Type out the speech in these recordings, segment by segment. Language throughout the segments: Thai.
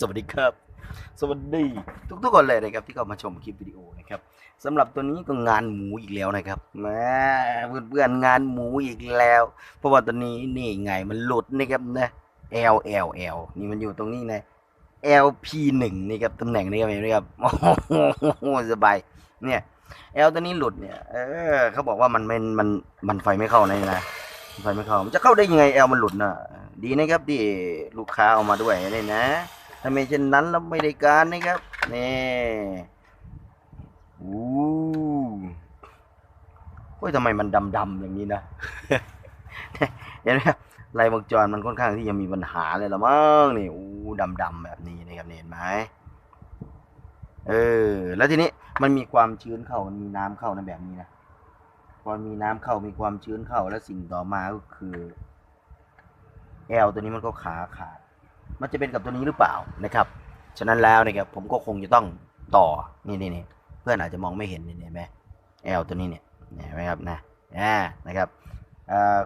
สวัสดีครับ สวัสดีทุกๆคนเลยนะครับที่เข้ามาชมคลิปวิดีโอนะครับสำหรับตัวนี้ก็งานหมูอีกแล้วนะครับแหม่เพื่อนๆงานหมูอีกแล้ว เพราะว่าตัวนี้นี่ไงมันหลุดนะครับนะ L L L นี่มันอยู่ตรงนี้นะ L P หนึ่งนี่ครับตำแหน่งนี้ครับเห็นไหมครับโอ้โหสบายเนี่ย L ตัวนี้หลุดเนี่ย เออเขาบอกว่ามันมันมันมันไฟไม่เข้านะนี่นะไฟไม่เข้ามันจะเข้าได้ยังไง L มันหลุดนะดีนะครับที่ลูกค้าเอามาด้วยนี่นะ ถ้าไม่เช่นนั้นเราไม่ได้การนะครับนี่อู้โอ้ยทำไมมันดำๆอย่างนี้นะเห็นไหมครับลายวงจรมันค่อนข้างที่จะมีปัญหาเลยละมั้งนี่อู้ดำๆแบบนี้นะครับเห็นไหมเออ แล้วทีนี้มันมีความชื้นเข้ามันมีน้ำเข้านะแบบนี้นะพอมีน้ำเข้ามีความชื้นเข้าแล้วสิ่งต่อมาก็คือแอลตัวนี้มันก็ขาขาด มันจะเป็นกับตัวนี้หรือเปล่านะครับ ฉะนั้นแล้วนะครับผมก็คงจะต้องต่อนี่นี่นี่เพื่อนอาจจะมองไม่เห็นนี่เห็นไหมแอลตัวนี้เนี่ยเห็นไหมครับนะอ่านะครับ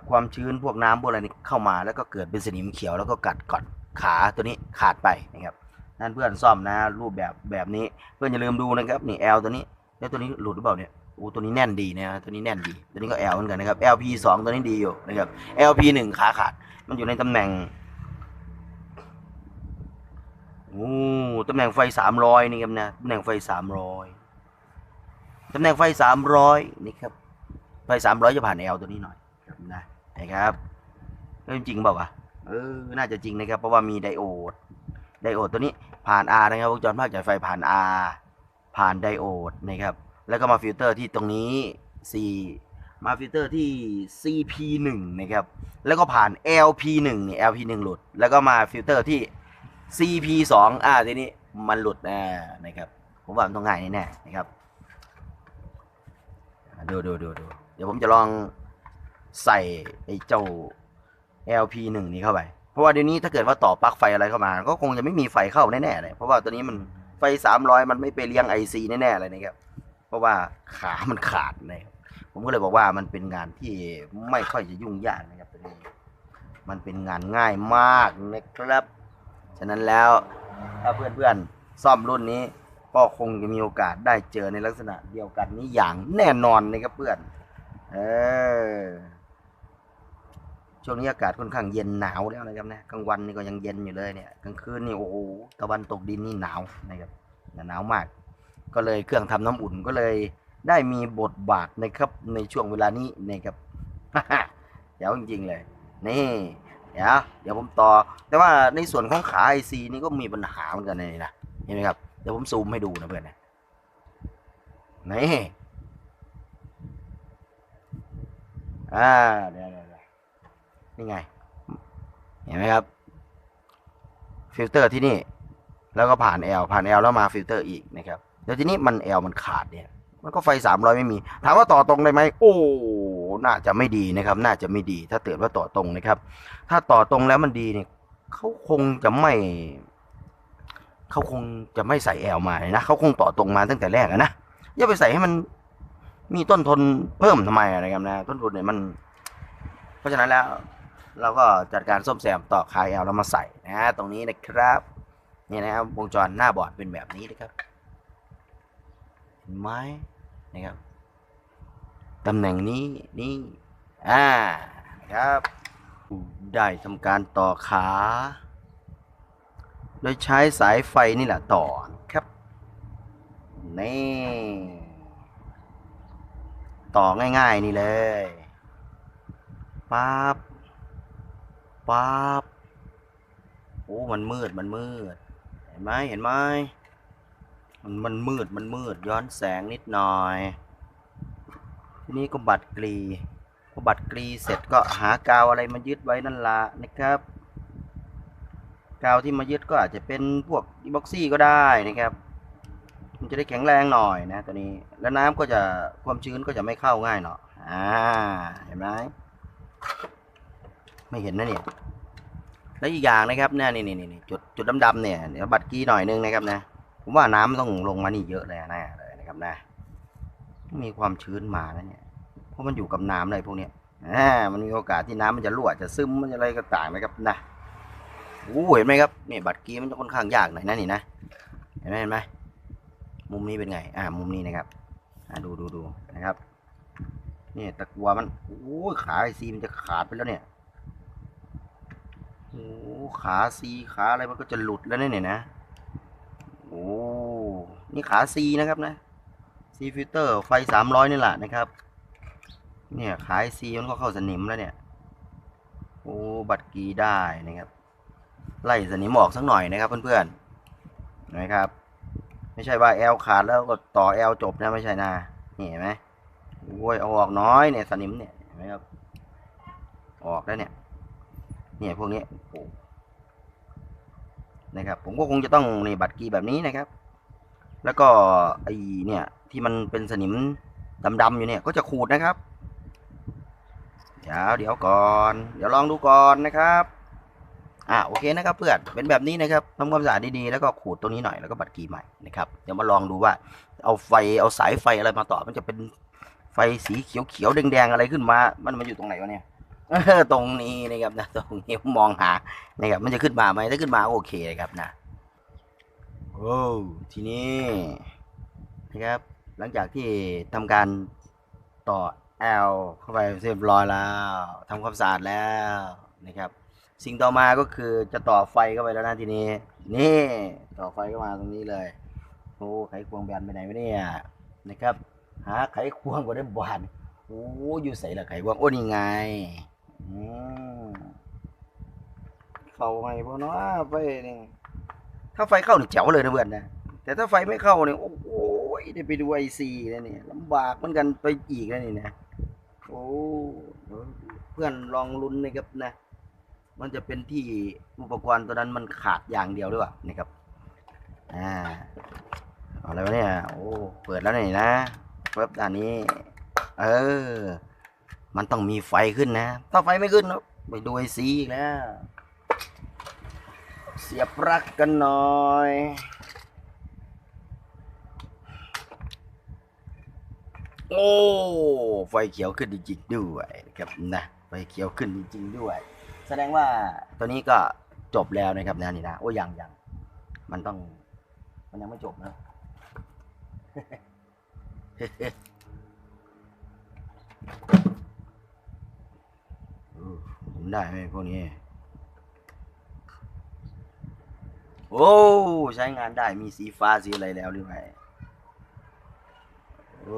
ความชื้นพวกน้ำพวกอะไรนี่เข้ามาแล้วก็เกิดเป็นสนิมเขียวแล้วก็กัดก่อนขาตัวนี้ขาดไปนะครับนั่นเพื่อนซ่อมนะรูปแบบแบบนี้เพื่อนอย่าลืมดูนะครับนี่แอลตัวนี้แล้วตัวนี้หลุดหรือเปล่าเนี่ยโอ้ตัวนี้แน่นดีนะตัวนี้แน่นดี ตัวนี้ก็ L เหมือนกันนะครับ LP 2ตัวนี้ดีอยู่นะครับ LP 1ขาขาดมันอยู่ในตำแหน่ง โอ้ตำแหน่งไฟสามร้อยนี่ครับนะตำแหน่งไฟสามร้อยตำแหน่งไฟสามร้อยนี่ครับไฟสามร้อยจะผ่านแอลตัวนี้หน่อยนะนะครับเรื่องจริงเปล่าวะเออน่าจะจริงนะครับ เพราะว่ามีไดโอดไดโอดตัวนี้ผ่าน R นะครับวงจรภาคจ่ายไฟผ่าน R ผ่านไดโอดนะครับแล้วก็มาฟิลเตอร์ที่ตรงนี้ C มาฟิลเตอร์ที่ CP1 นะครับแล้วก็ผ่าน LP1 นี่ LP1 หลุด แล้วก็มาฟิลเตอร์ที่ CP2 อ่าทีนี้มันหลุดอ่านะครับ ผมว่ามันต้องง่ายแน่ๆนะครับดูดูดูดูเดี๋ยวผมจะลองใส่ไอ้เจ้า LP1 นี้เข้าไป เพราะว่าเดี๋ยวนี้ถ้าเกิดว่าต่อปลั๊กไฟอะไรเข้ามา ก็คงจะไม่มีไฟเข้าแน่ๆเลยเพราะว่าตัวนี้มันไฟ300มันไม่ไปเลี้ยง IC แน่ๆเลยนะครับเพราะว่าขามันขาดนะครับผมก็เลยบอกว่ามันเป็นงานที่ไม่ค่อยจะยุ่งยากนะครับตัวนี้มันเป็นงานง่ายมากนะครับ ฉะนั้นแล้วถ้าเพื่อนๆซ่อมรุ่นนี้ ก็คงจะมีโอกาสได้เจอในลักษณะเดียวกันนี้อย่างแน่นอนนะครับเพื่อนเออช่วงนี้อากาศค่อนข้างเย็นหนาวแล้วนะครับนะกลางวันนี่ก็ยังเย็นอยู่เลยเนี่ยกลางคืนนี่โอ้โหตะวันตกดินนี่หนาวนะครับหนาวมาก ก็เลยเครื่องทำน้ำอุ่นก็เลยได้มีบทบาทนะครับในช่วงเวลานี้นะครับเดี๋ยวจริงๆเลย นี่ เดี๋ยวเดี๋ยวผมต่อ แต่ว่าในส่วนของขาไอซีนี่ก็มีปัญหาเหมือนกันนี่นะเห็นไหมครับเดี๋ยวผมซูมให้ดูนะเพื่อนนะนี่อ่าเดี๋ยวเดี๋ยวนี่ไง เห็นไหมครับ ฟิลเตอร์ที่นี่ แล้วก็ผ่าน L ผ่าน L แล้วมาฟิลเตอร์อีกนะครับ เดี๋ยวทีนี้มัน L มันขาดเนี่ย มันก็ไฟสามร้อยไม่มี ถามว่าต่อตรงได้ไหม โอ้ น่าจะไม่ดีนะครับ น่าจะไม่ดี ถ้าเกิดว่าต่อตรงนะครับ ถ้าต่อตรงแล้วมันดีเนี่ยเขาคงจะไม่เขาคงจะไม่ใส่แอลมาเลยนะเขาคงต่อตรงมาตั้งแต่แรกนะอย่าไปใส่ให้มันมีต้นทุนเพิ่มทำไมอะนะครับนะ ต้นทุนเนี่ยมัน เพราะฉะนั้นแล้วเราก็จัดการซ่อมแซมต่อคายแอลแล้วมาใส่นะ ตรงนี้นะครับนี่นะครับวงจรหน้าบอร์ดเป็นแบบนี้นะครับเห็นไหมนะครับ ตำแหน่งนี้นี่อ่าครับได้ทำการต่อขา โดยใช้สายไฟนี่แหละต่อครับนี่ต่อง่ายๆนี่เลยปั๊บปั๊บโอ้มันมืดมันมืด เห็นไหมเห็นไหมมันมันมืดมันมืดย้อนแสงนิดหน่อย ทีนี้ก็บัตรกรีพอบัตรกรีเสร็จก็หากาวอะไรมายึดไว้นั่นละนะครับ กาวที่มายึดก็อาจจะเป็นพวกอีบ็อกซี่ก็ได้นะครับ มันจะได้แข็งแรงหน่อยนะตัวนี้ แล้วน้ำก็จะความชื้นก็จะไม่เข้าง่ายเนาะอ่าเห็นไหมไม่เห็นนะเนี่ยแล้วอีกอย่างนะครับเนี่ยนี่นี่นี่จุดจุดดำๆเนี่ยเดี๋ยวบัตรกี้หน่อยนึงนะครับนะผมว่าน้ำมันต้องลงมานี่เยอะเลยน่เลยนะครับนะ มีความชื้นมาแล้วเนี่ย เพราะมันอยู่กับน้ำเลยพวกเนี้ยอ่ามันมีโอกาสที่น้ำมันจะรั่วจะซึมมันจะอะไรก็ต่างนะครับนะโอ้เห็นไหมครับนี่บัตรกีมันจะค่อนข้างยากหน่อยนะนี่นะเห็นไหมเห็นไหมมุมนี้เป็นไง อ่า มุมนี้นะครับ อ่าดูดูดูนะครับนี่ตะกัวมันโอ้ยขาไอซีมันจะขาดไปแล้วเนี่ยโอ้ขาซีขาอะไรมันก็จะหลุดแล้วนี่ยเนี่ยนะโอ้นี่ขาซีนะครับนะ ซีฟิลเตอร์ไฟสามร้อยนี่แหละนะครับ เนี่ย ขาไอซีมันก็เข้าสนิมแล้วเนี่ย โอ้ บัตรกีได้นะครับ ไล่สนิมออกสักหน่อยนะครับเพื่อนๆนะครับ ไม่ใช่ว่าแอลขาดแล้วก็ต่อแอลจบนะไม่ใช่นะนี่เห็นไหมโอ้ยเอาออกน้อยเนี่ยสนิมเนี่ยเห็นไหมครับ ออกแล้วเนี่ย เนี่ยพวกนี้นะครับ ผมก็คงจะต้องในบัตรกีแบบนี้นะครับ แล้วก็ไอ้เนี่ย ที่มันเป็นสนิมดำๆอยู่เนี่ยก็จะขูดนะครับ เดี๋ยวเดี๋ยวก่อน เดี๋ยวลองดูก่อนนะครับอ่าโอเคนะครับเพื่อนเป็นแบบนี้นะครับทำความสะอาดดีๆแล้วก็ขูดตัวนี้หน่อยแล้วก็บัตรกีใหม่นะครับเดี๋ยวมาลองดูว่า เอาไฟเอาสายไฟอะไรมาต่อมันจะเป็นไฟสีเขียวๆแดงๆอะไรขึ้นมา มันมันอยู่ตรงไหนวะเนี่ยตรงนี้นะครับนะตรงนี้มองหานะครับมันจะขึ้นมาไหมถ้าขึ้นมาโอเคนะครับนะโอ้ทีนี้นะครับ หลังจากที่ทำการต่อ L เข้าไปเรียบร้อยแล้วทำความสะอาดแล้วนะครับ สิ่งต่อมาก็คือจะต่อไฟเข้าไปแล้วนะทีนี้ นี่ต่อไฟเข้ามาตรงนี้เลยโอ้ไขควงแบนไปไหนวะเนี่ยนะครับ หาไขควงก็ได้บานโอ้อยู่ใส่ละไขควงโอ้นี่ไงอืมเข้าไงพอเนาะไฟนี่ถ้าไฟเข้านี่แจ๋วเลยนะเพื่อนนะแต่ถ้าไฟไม่เข้าเนี่ยโอ้ โหได้ไปดูไอซีแล้วเนี่ยลำบากเหมือนกันไปอีกแล้วนี่นะโอ้เพื่อนลองลุ้นนะครับนะ มันจะเป็นที่อุปกรณ์ตัวนั้นมันขาดอย่างเดียวหรือเปล่านะครับอ่าอะไรวะเนี่ยโอ้เปิดแล้วนี่นะเว็บด้านนี้ เออ มันต้องมีไฟขึ้นนะ ถ้าไฟไม่ขึ้นเนอะไปดูไอซีอีกแล้วเสียบปลั๊กกันหน่อย โอ้ ไฟเขียวขึ้นจริงๆด้วยนะครับนะไฟเขียวขึ้นจริงๆด้วย แสดงว่าตัวนี้ก็จบแล้วนะครับนะนี่นะโอ้ยังยังมันต้อง มันยังไม่จบนะเออผมได้ไหมพวกนี้ โอ้ ใช้งานได้มีสีฟ้าสีอะไรแล้วหรือไม่โ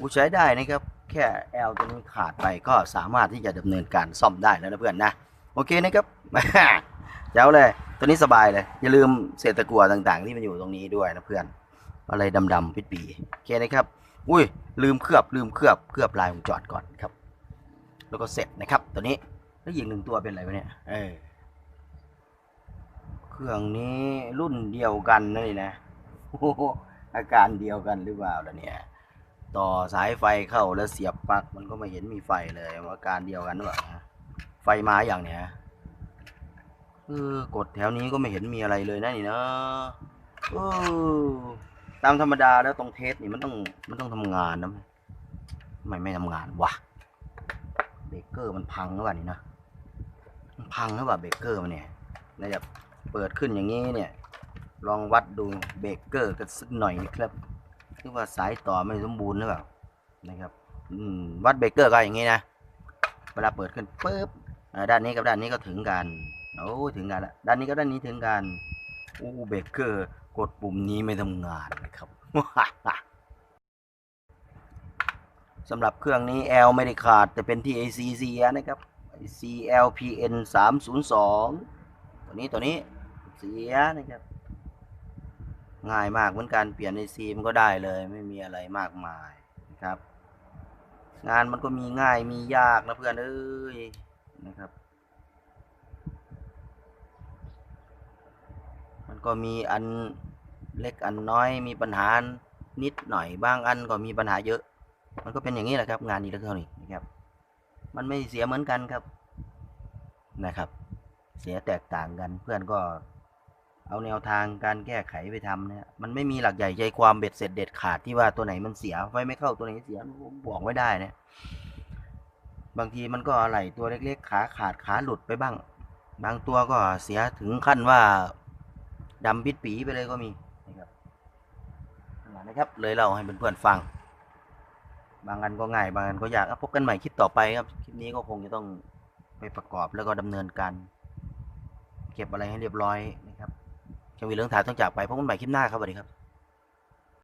อ้โอ้ใช้ได้นะครับ แค่ L ตัวนี้ขาดไปก็สามารถที่จะดำเนินการซ่อมได้แล้วนะเพื่อนนะ โอเคนะครับเจ้าเลย ตัวนี้สบายเลย อย่าลืมเศษตะกั่วต่างๆ ที่มันอยู่ตรงนี้ด้วยนะเพื่อน อะไรดำๆปิดปีโอเคนะครับ อุ้ย ลืมเคลือบลืมเคลือบเคลือบลายวงจรก่อนครับ แล้วก็เสร็จนะครับ ตัวนี้แล้วยิงหนึ่งตัวเป็นอะไรวะเนี่ย เออเครื่องนี้รุ่นเดียวกันนะนี่นะโอ้โหอาการเดียวกันหรือเปล่าล่ะเนี่ย ต่อสายไฟเข้าแล้วเสียบปลั๊กมันก็ไม่เห็นมีไฟเลยว่าการเดียวกันหรือเปล่าไฟมาอย่างเนี้ยเออกดแถวนี้ก็ไม่เห็นมีอะไรเลยนะนี่นะเออตามธรรมดาแล้วตรงเทสนี่มันต้องมันต้องทำงานนะทำไมไม่ทำงานวะเบเกอร์มันพังหรือเปล่านี่นะมันพังหรือเปล่าเบเกอร์มันเนี่ยน่าจะเปิดขึ้นอย่างนี้เนี่ย ลองวัดดูเบเกอร์กันสักหน่อยนะครับ หรือว่าสายต่อไม่สมบูรณ์หรือเปล่านะครับอืวัดเบรกเกอร์ก็อย่างนี้นะเวลาเปิดขึ้นปุ๊บด้านนี้กับด้านนี้ก็ถึงกันโอ้ถึงกันและด้านนี้กับด้านนี้ถึงกันโอ้เบรกเกอร์กดปุ่มนี้ไม่ทำงานนะครับสำหรับเครื่องนี้ L ไม่ได้ขาด แต่เป็นที่ AC เสียนะครับ CLPN 302ตัวนี้ตัวนี้เสียนะครับ ง่ายมากเหมือนการเปลี่ยน AC มันก็ได้เลย ไม่มีอะไรมากมายนะครับ งานมันก็มีง่ายมียากนะเพื่อนเอ้ยนะครับ มันก็มีอันเล็กอันน้อยมีปัญหานิดหน่อยบางอันก็มีปัญหาเยอะ มันก็เป็นอย่างนี้แหละครับ งานอิเล็กทรอนิกส์นะครับ มันไม่เสียเหมือนกันครับนะครับ เสียแตกต่างกันเพื่อนก็ เอาแนวทางการแก้ไขไปทำเนี่ยมันไม่มีหลักใหญ่ใจความเบ็ดเสร็จเด็ดขาดที่ว่าตัวไหนมันเสียไฟไม่เข้าตัวไหนเสียผมบอกไม่ได้เนี่ยบางทีมันก็อะไรตัวเล็กๆ ขาขาดขาหลุดไปบ้าง บางตัวก็เสียถึงขั้นว่าดำปิดปีไปเลยก็มีนะครับนะครับ เลยเล่าให้เพื่อนๆฟัง บางอันก็ง่าย บางอันก็ยากพบกันใหม่คลิปต่อไปครับคลิปนี้ก็คงจะต้องไปประกอบแล้วก็ดำเนินการเก็บอะไรให้เรียบร้อย จะมีเรื่องถายต้องจากไปพบกันใหม่คลิปหน้าครับสวัสดีครับ